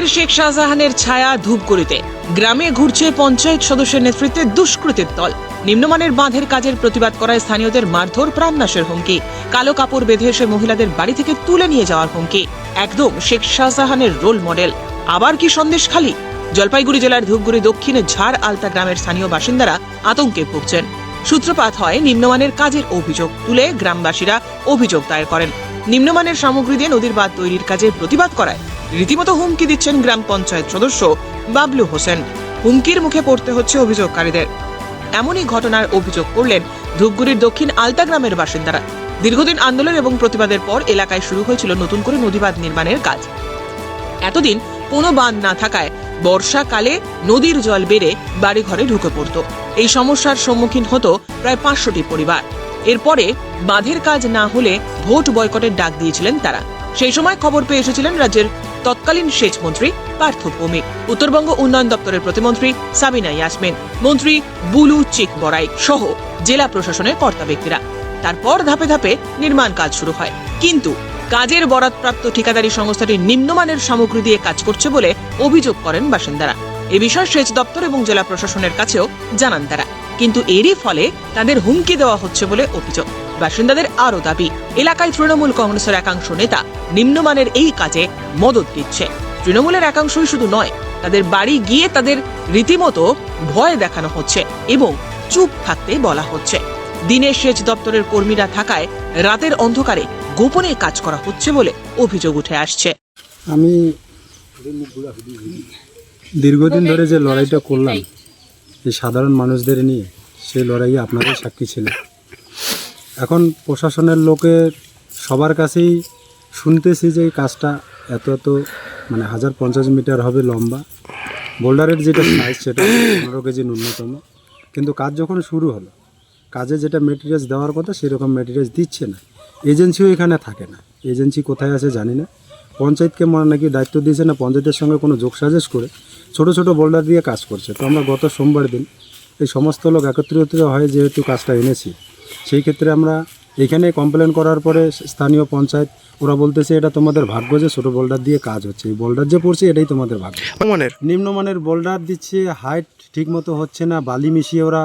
ফের শেখ শাহজাহানের ছায়া ধূপগুড়িতে। গ্রামে ঘুরছে পঞ্চায়েত সদস্যের নেতৃত্বে দুষ্কৃতের দল। নিম্নমানের বাঁধের কাজের প্রতিবাদ করায় স্থানীয়দের মারধর প্রাণনাশের হুমকি। কালো কাপড় বেঁধে এসে মহিলাদের বাড়ি থেকে তুলে নিয়ে যাওয়ার হুমকি। একদম শেখ শাহজাহানের রোল মডেল। আবার কি সন্দেশ খালি? জলপাইগুড়ি জেলার ধূপগুড়ি দক্ষিণে ঝাড় আলতা গ্রামের স্থানীয় বাসিন্দারা আতঙ্কে ভুগছেন। সূত্রপাত হয় নিম্নমানের কাজের অভিযোগ। তুলে গ্রামবাসীরা অভিযোগ দায়ের করেন। নিম্নমানের সামগ্রী দিয়ে নদীর বাঁধ তৈরির কাজে প্রতিবাদ করায়। রীতিমতো হুমকি দিচ্ছেন গ্রাম পঞ্চায়েত সদস্য বাবলু হোসেন। হুমকির মুখে পড়তে হচ্ছে অভিযোগকারীদের। এমনই ঘটনার অভিযোগ করলেন ধূপগুড়ির দক্ষিণ আলতা গ্রামের বাসিন্দারা। দীর্ঘদিন আন্দোলন এবং প্রতিবাদের পর এলাকায় শুরু হয়েছিল নতুন করে নদীবাঁধ নির্মাণের কাজ। এতদিন কোনো বাঁধ না থাকায় বর্ষাকালে নদীর জল বেড়ে বাড়িঘরে ঢুকে পড়ত। এই সমস্যার সম্মুখীন হতো প্রায় পাঁচশোটি পরিবার। এরপরে বাঁধের কাজ না হলে ভোট বয়কটের ডাক দিয়েছিলেন তারা। সেই সময় খবর পেয়ে এসেছিলেন রাজ্যের তৎকালীন সেচ মন্ত্রী পার্থ ভৌমিক, উত্তরবঙ্গ উন্নয়ন দপ্তরের প্রতিমন্ত্রী সাবিনা ইয়াসমিন, মন্ত্রী বুলু চিক বড়াই সহ জেলা প্রশাসনের কর্তা ব্যক্তিরা। তারপর ধাপে ধাপে নির্মাণ কাজ শুরু হয়। কিন্তু কাজের বরাদপ্রাপ্ত ঠিকাদারি সংস্থাটি নিম্নমানের সামগ্রী দিয়ে কাজ করছে বলে অভিযোগ করেন বাসিন্দারা। এ বিষয়ে সেচ দপ্তর এবং জেলা প্রশাসনের কাছেও জানান তারা। কিন্তু এরই ফলে তাদের হুমকি দেওয়া হচ্ছে বলে অভিযোগ। বাসিন্দাদের আরও দাবি, এলাকায় তৃণমূল কংগ্রেসের একাংশ নেতা নিম্নমানের এই কাজে মদত দিচ্ছে। তৃণমূলের একাংশই শুধু নয়, তাদের বাড়ি গিয়ে তাদের রীতিমতো ভয় দেখানো হচ্ছে এবং চুপ থাকতে বলা হচ্ছে। দিনের সেচ দপ্তরের কর্মীরা থাকায় রাতের অন্ধকারে গোপনে কাজ করা হচ্ছে বলে অভিযোগ উঠে আসছে। আমি দীর্ঘদিন ধরে যে লড়াইটা করলাম এই সাধারণ মানুষদের নিয়ে সেই লড়াইয়ে আপনাদের সাক্ষী ছিলেন এখন প্রশাসনের লোকের সবার কাছেই শুনতেছি যে এই কাজটা এত এত মানে হাজার পঞ্চাশ মিটার হবে লম্বা। বোল্ডারের যেটা সাইজ সেটা পনেরো কেজি ন্যূনতম। কিন্তু কাজ যখন শুরু হলো, কাজে যেটা মেটেরিয়ালস দেওয়ার কথা সেরকম মেটেরিয়ালস দিচ্ছে না। এজেন্সিও এখানে থাকে না। এজেন্সি কোথায় আছে জানি না। পঞ্চায়েতকে মনে নাকি দায়িত্ব দিয়েছে না পঞ্চায়েতের সঙ্গে কোনো যোগ সাজেশ করে ছোট ছোট বোল্ডার দিয়ে কাজ করছে। তো আমরা গত সোমবার দিন এই সমস্ত লোক একত্রিত হয়ে যেহেতু কাজটা এনেছি। সেই ক্ষেত্রে আমরা এখানে কমপ্লেন করার পরে স্থানীয় পঞ্চায়েত ওরা বলতেছে এটা তোমাদের ভাগ্য যে ছোটো বোল্ডার দিয়ে কাজ হচ্ছে। এই বোল্ডার যে পড়ছে এটাই তোমাদের ভাগ্য। মানের নিম্নমানের বোল্ডার দিচ্ছে হাইট ঠিকমতো হচ্ছে না বালি মিশিয়ে ওরা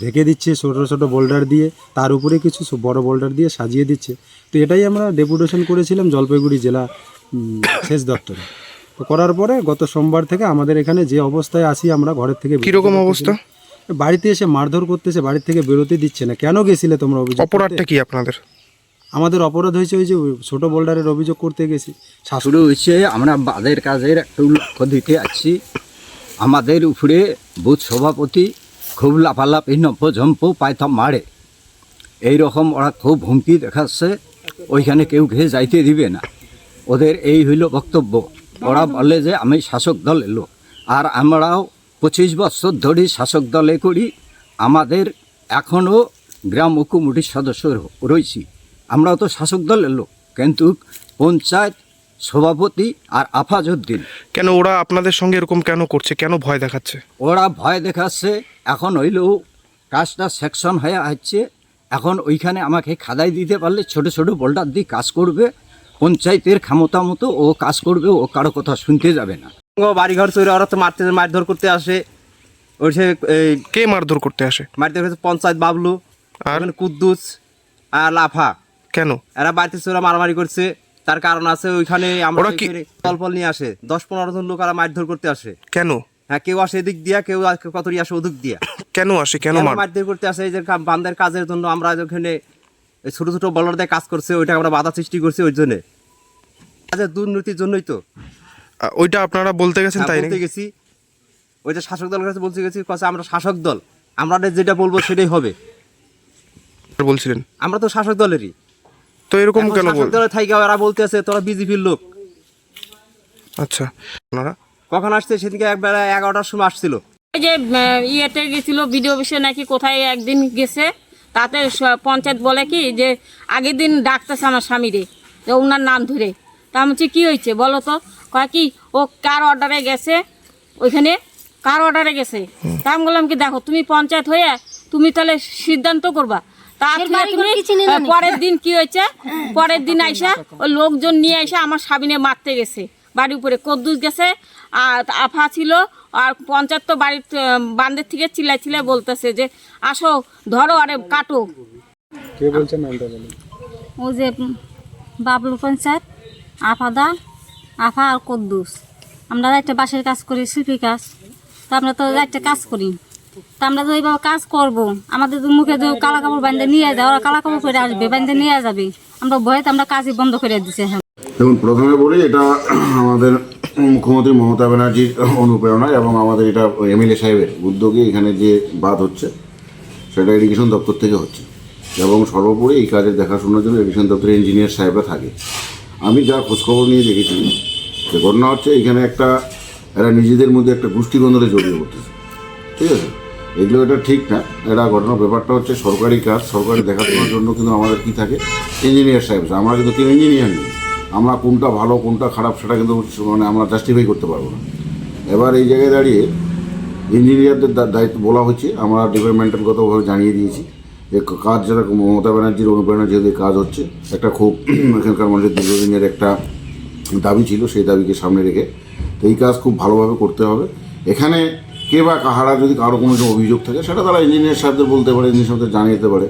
ঢেকে দিচ্ছে ছোটো ছোটো বোল্ডার দিয়ে তার উপরে কিছু বড় বোল্ডার দিয়ে সাজিয়ে দিচ্ছে। তো এটাই আমরা ডেপুটেশন করেছিলাম জলপাইগুড়ি জেলা সেচ দপ্তরে। তো করার পরে গত সোমবার থেকে আমাদের এখানে যে অবস্থায় আসি আমরা ঘরের থেকে কীরকম অবস্থা? বাড়িতে এসে মারধর করতেছে বাড়ি থেকে বেরোতে দিচ্ছে না। কেন গেছিলে তোমরা অভিযোগ? অপরাধটা কি আপনাদের? আমাদের অপরাধ হয়েছে ওই যে ছোট বোল্ডারের অভিযোগ করতে গেছি। শুরু হয়েছে আমরা বাদের কাজের একটু লক্ষ্য দিতে আছি। আমাদের উপরে বুথ সভাপতি খুব লাফালাফি নম্প পায়থা মারে। এই রকম ওরা খুব হুমকি দেখাচ্ছে ওইখানে কেউ খেয়ে যাইতে দিবে না। ওদের এই হইল বক্তব্য। ওরা বলে যে আমি শাসক দল এলো আর আমরাও পঁচিশ বছর ধরে শাসক দলে করি। আমাদের এখনও গ্রাম ও সদস্য রয়েছি। আমরাও তো শাসক দল এলো কিন্তু পঞ্চায়েত সভাপতি আর আফাজউদ্দিন কেন ওরা আপনাদের সঙ্গে এরকম কেন করছে? কেন ভয় দেখাচ্ছে? ওরা ভয় দেখাচ্ছে এখন হইল কাজটা সেকশন হয়ে আসছে। এখন ওইখানে আমাকে খাদাই দিতে পারলে ছোট ছোট বোল্ডার দিয়ে কাজ করবে। পঞ্চায়েতের ক্ষমতা মতো ও কাজ করবে ও কারও কথা শুনতে যাবে না। ও বাড়িঘর চুরি ওরা তো মারতে মারধর করতে আসে। ওই সে এই কে মারধর করতে আসে? মারধর করতে পঞ্চায়েত বাবলু আর? কুদ্দুস আর লাফা। কেন? এরা বাড়িতে চোরা মারামারি করছে তার কারণ আছে ওইখানে আমরা ফল নিয়ে আসে। দশ পনেরো জন লোক আর মারধর করতে আসে। কেন? হ্যাঁ কেউ আসে এদিক দিয়া কেউ কতরি আসে ওদিক দিয়া। কেন আসে? কেন মারধর করতে আসে এই যে বান্দের কাজের জন্য আমরা ওখানে এই ছোট ছোট বলর দিয়ে কাজ করছে ওইটা আমরা বাধা সৃষ্টি করছি ওই জন্য। কাজের দুর্নীতির জন্যই তো। ওইটা আপনারা বলতে গেছেন হ্যাঁ, তাই বলতে গেছি। ওইটা শাসক দলের কাছে বলতে গেছি কাছে আমরা শাসক দল। আমরা যেটা বলব সেটাই হবে। বলছিলেন? আমরা তো শাসক দলেরই। তো এরকম কেন শাসক বল দলের থাইকা ওরা বলতে আছে তোরা বিজেপির লোক। আচ্ছা আপনারা? কখন আসছে? সেদিকে একবেলা এগারোটার সময় আসছিল। যে ইয়েতে গেছিল বিডিও অফিসে নাকি কোথায় একদিন গেছে? তাতে স- পঞ্চায়েত বলে কি যে আগের দিন ডাকতেছে আমার স্বামীরে যে ওনার নাম ধরে। তা আমি বলছি কী হয়েছে? বলো তো। কয় কি ও কার অর্ডারে গেছে? ওইখানে কার অর্ডারে গেছে? তা আমি বললাম কি দেখো তুমি পঞ্চায়েত হয়ে তুমি তাহলে সিদ্ধান্ত করবা। আহ, পরের দিন কি হয়েছে? পরের দিন আইসা ওই লোকজন নিয়ে আইসা আমার স্বামীনে মারতে গেছে। বাড়ির উপরে কদ্দুস গেছে আর আফা ছিল আর পঞ্চায়েত তো বাড়ির আহ, বান্দের থেকে চিল্লাই চিল্লাই বলতেছে যে আসো ধরো আরে কাটো। কে বলছেন নামটা বলুন? ও যে বাবলু পঞ্চায়েত আফাদা আফা আর কদ্দুস। আমরা একটা বাসের কাজ করি শিল্পী কাজ। তো আমরা তো একটা কাজ করি। তো আমরা তো এইভাবে কাজ করব। আমাদের তো মুখে তো কালা কাপড় বান্ধে নিয়ে যায় ওরা কালা কাপড় করে আসবে বান্ধে নিয়ে যাবে। আমরা ভয়েতে আমরা কাজই বন্ধ করে দিছে হ্যাঁ দেখুন প্রথমে বলি এটা আমাদের মুখ্যমন্ত্রী মমতা ব্যানার্জির অনুপ্রেরণায় এবং আমাদের এটা এমএলএ সাহেবের উদ্যোগে এখানে যে বাদ হচ্ছে, সেটা ইরিগেশন দপ্তর থেকে হচ্ছে। এবং সর্বোপরি এই কাজের দেখাশোনার জন্য ইরিগেশন দপ্তরের ইঞ্জিনিয়ার সাহেবরা থাকে। আমি যা খোঁজখবর নিয়ে দেখেছি, যে ঘটনা হচ্ছে এখানে একটা, এরা নিজেদের মধ্যে একটা গোষ্ঠীদ্বন্দ্বে জড়িয়ে পড়তেছে। ঠিক আছে? এগুলো এটা ঠিক না। এটা ঘটনার ব্যাপারটা হচ্ছে সরকারি কাজ, সরকারি দেখাশোনার জন্য কিন্তু আমাদের কি থাকে? ইঞ্জিনিয়ার সাহেব, আমরা কিন্তু কেউ ইঞ্জিনিয়ার নেই। আমরা কোনটা ভালো, কোনটা খারাপ সেটা কিন্তু মানে আমরা জাস্টিফাই করতে পারব না। এবার এই জায়গায় দাঁড়িয়ে ইঞ্জিনিয়ারদের দায়িত্ব বলা হচ্ছে আমরা ডিপার্টমেন্টালগতভাবে জানিয়ে দিয়েছি যে কাজ যারা মমতা ব্যানার্জির অনুপ্রেরণা যেহেতু কাজ হচ্ছে, একটা খুব এখানকার মানুষের দীর্ঘদিনের একটা দাবি ছিল, সেই দাবিকে সামনে রেখে তো এই কাজ খুব ভালোভাবে করতে হবে। এখানে কে বা কাহারা যদি কারও কোনো অভিযোগ থাকে, সেটা তারা ইঞ্জিনিয়ার সাহেবদের বলতে পারে ইঞ্জিনিয়ার সাহেবদের জানিয়ে দিতে পারে।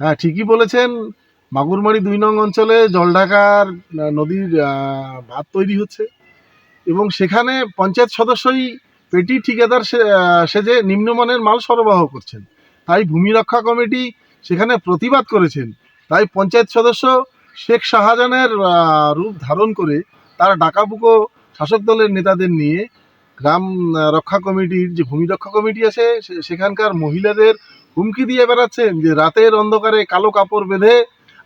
হ্যাঁ ঠিকই বলেছেন। মাগুরমারি দুই নং অঞ্চলে জলঢাকার নদীর বাঁধ তৈরি হচ্ছে এবং সেখানে পঞ্চায়েত সদস্যই পেটি ঠিকাদার সেজে নিম্নমানের মাল সরবরাহ করছেন। তাই ভূমি রক্ষা কমিটি সেখানে প্রতিবাদ করেছেন। তাই পঞ্চায়েত সদস্য শেখ শাহজাহানের রূপ ধারণ করে তার ডাকাবুকো শাসক দলের নেতাদের নিয়ে গ্রাম রক্ষা কমিটির যে ভূমি রক্ষা কমিটি আছে সেখানকার মহিলাদের হুমকি দিয়ে বেড়াচ্ছেন যে রাতের অন্ধকারে কালো কাপড় বেঁধে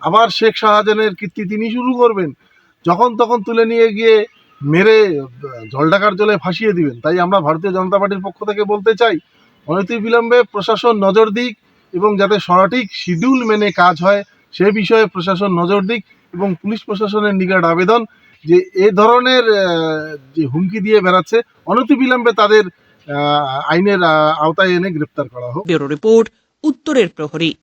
আবার শেখ শাহজাহানের কীর্তি তিনি শুরু করবেন। যখন তখন তুলে নিয়ে গিয়ে মেরে আহ, জলঢাকার জলে ভাসিয়ে দিবেন। তাই আমরা ভারতীয় জনতা পার্টির পক্ষ থেকে বলতে চাই অনতি বিলম্বে প্রশাসন নজর দিক এবং যাতে সঠিক শিডিউল মেনে কাজ হয় সে বিষয়ে প্রশাসন নজর দিক এবং পুলিশ প্রশাসনের নিকট আবেদন যে এ ধরনের যে হুমকি দিয়ে বেড়াচ্ছে অনতিবিলম্বে তাদের আইনের আওতায় এনে গ্রেপ্তার করা হোক। রিপোর্ট উত্তরের প্রহরী।